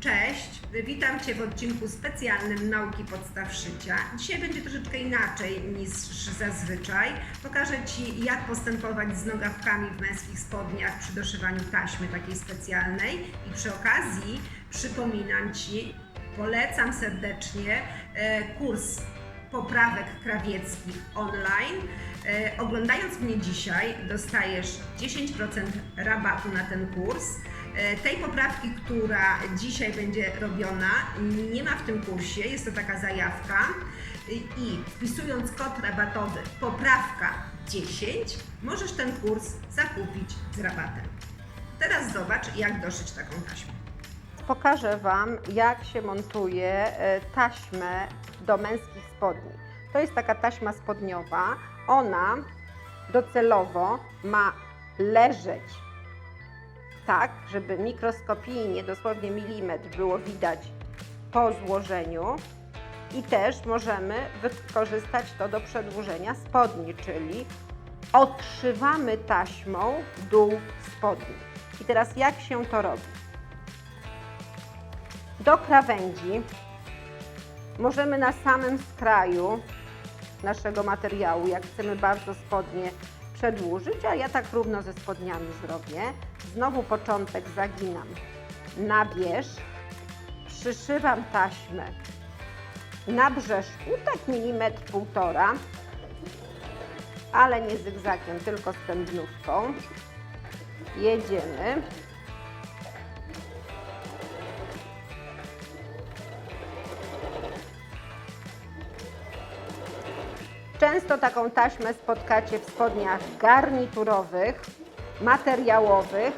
Cześć, witam Cię w odcinku specjalnym Nauki Podstaw Szycia. Dzisiaj będzie troszeczkę inaczej niż zazwyczaj. Pokażę Ci, jak postępować z nogawkami w męskich spodniach przy doszywaniu taśmy takiej specjalnej i przy okazji przypominam Ci, polecam serdecznie e, kurs poprawek krawieckich online. E, oglądając mnie dzisiaj, dostajesz 10% rabatu na ten kurs. E, tej poprawki, która dzisiaj będzie robiona, nie ma w tym kursie, jest to taka zajawka. I- wpisując kod rabatowy poprawka 10, możesz ten kurs zakupić z rabatem. Teraz zobacz, jak doszyć taką taśmę. Pokażę Wam, jak się montuje e, taśmę do męskich spodni. To jest taka taśma spodniowa. Ona docelowo ma leżeć tak, żeby mikroskopijnie, dosłownie milimetr, było widać po złożeniu. I też możemy wykorzystać to do przedłużenia spodni, czyli odszywamy taśmą dół spodni. I teraz jak się to robi? Do krawędzi możemy na samym skraju naszego materiału, jak chcemy bardzo spodnie przedłużyć, a ja tak równo ze spodniami zrobię. Znowu początek zaginam na wierzch, przyszywam taśmę na brzeszku, tak milimetr półtora, ale nie zygzakiem, tylko z pędnówką. Jedziemy. Często taką taśmę spotkacie w spodniach garniturowych, materiałowych,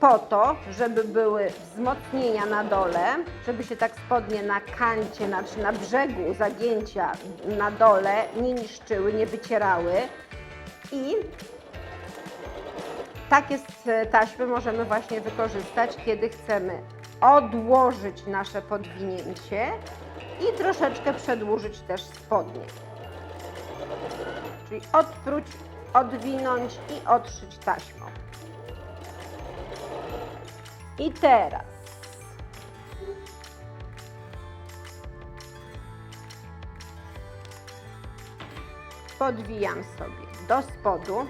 po to, żeby były wzmocnienia na dole, żeby się tak spodnie na kancie, znaczy na brzegu zagięcia na dole nie niszczyły, nie wycierały. I takie taśmy możemy właśnie wykorzystać, kiedy chcemy odłożyć nasze podwinięcie i troszeczkę przedłużyć też spodnie. Czyli odpróć, odwinąć i odszyć taśmą. I teraz podwijam sobie do spodu,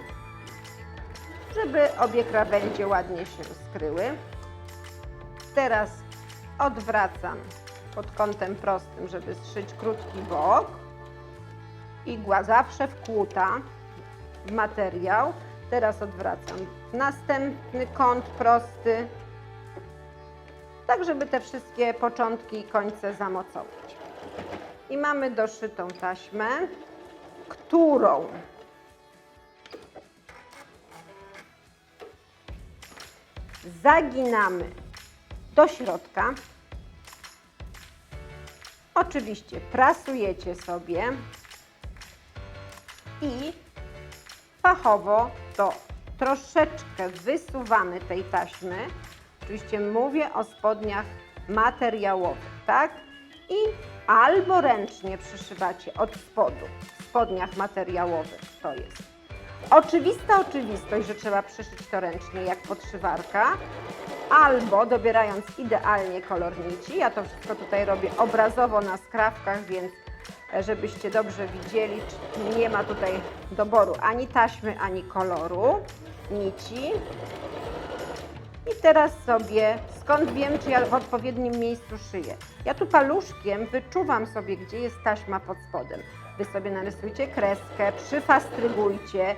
żeby obie krawędzie ładnie się skryły. Teraz odwracam pod kątem prostym, żeby zszyć krótki bok. Igła zawsze wkłuta materiał. Teraz odwracam następny kąt prosty, tak żeby te wszystkie początki i końce zamocować. I mamy doszytą taśmę, którą zaginamy do środka. Oczywiście prasujecie sobie i fachowo to troszeczkę wysuwamy tej taśmy. Oczywiście mówię o spodniach materiałowych, tak? I albo ręcznie przyszywacie od spodu w spodniach materiałowych, to jest oczywista oczywistość, że trzeba przyszyć to ręcznie jak podszywarka, albo dobierając idealnie kolor nici. Ja to wszystko tutaj robię obrazowo na skrawkach, więc żebyście dobrze widzieli, nie ma tutaj doboru ani taśmy, ani koloru nici. I teraz sobie, skąd wiem, czy ja w odpowiednim miejscu szyję? Ja tu paluszkiem wyczuwam sobie, gdzie jest taśma pod spodem. Wy sobie narysujcie kreskę, przyfastrygujcie.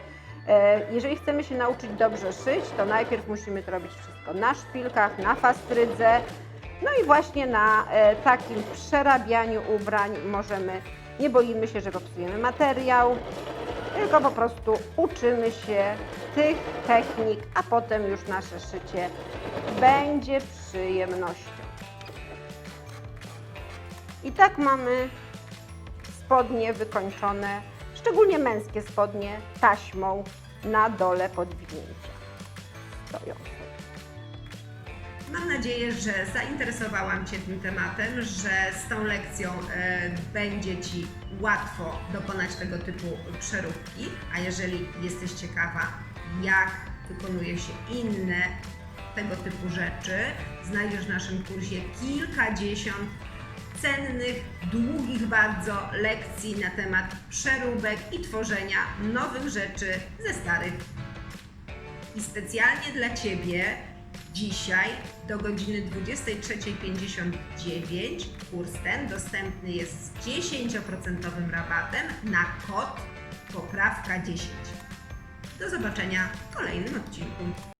E, Jeżeli chcemy się nauczyć dobrze szyć, to najpierw musimy to robić wszystko na szpilkach, na fastrydze. No i właśnie na e, takim przerabianiu ubrań możemy, nie boimy się, że popsujemy materiał, tylko po prostu uczymy się tych technik, a potem już nasze szycie będzie przyjemnością. I tak mamy spodnie wykończone, szczególnie męskie spodnie, taśmą na dole podwinięcia. Stoją. Mam nadzieję, że zainteresowałam Cię tym tematem, że z tą lekcją e, będzie Ci łatwo dokonać tego typu przeróbki, a jeżeli jesteś ciekawa, jak wykonuje się inne tego typu rzeczy. Znajdziesz w naszym kursie kilkadziesiąt cennych, długich bardzo lekcji na temat przeróbek i tworzenia nowych rzeczy ze starych. I specjalnie dla Ciebie dzisiaj do godziny 23.59 kurs ten dostępny jest z 10% rabatem na kod poprawka 10. Do zobaczenia w kolejnym odcinku.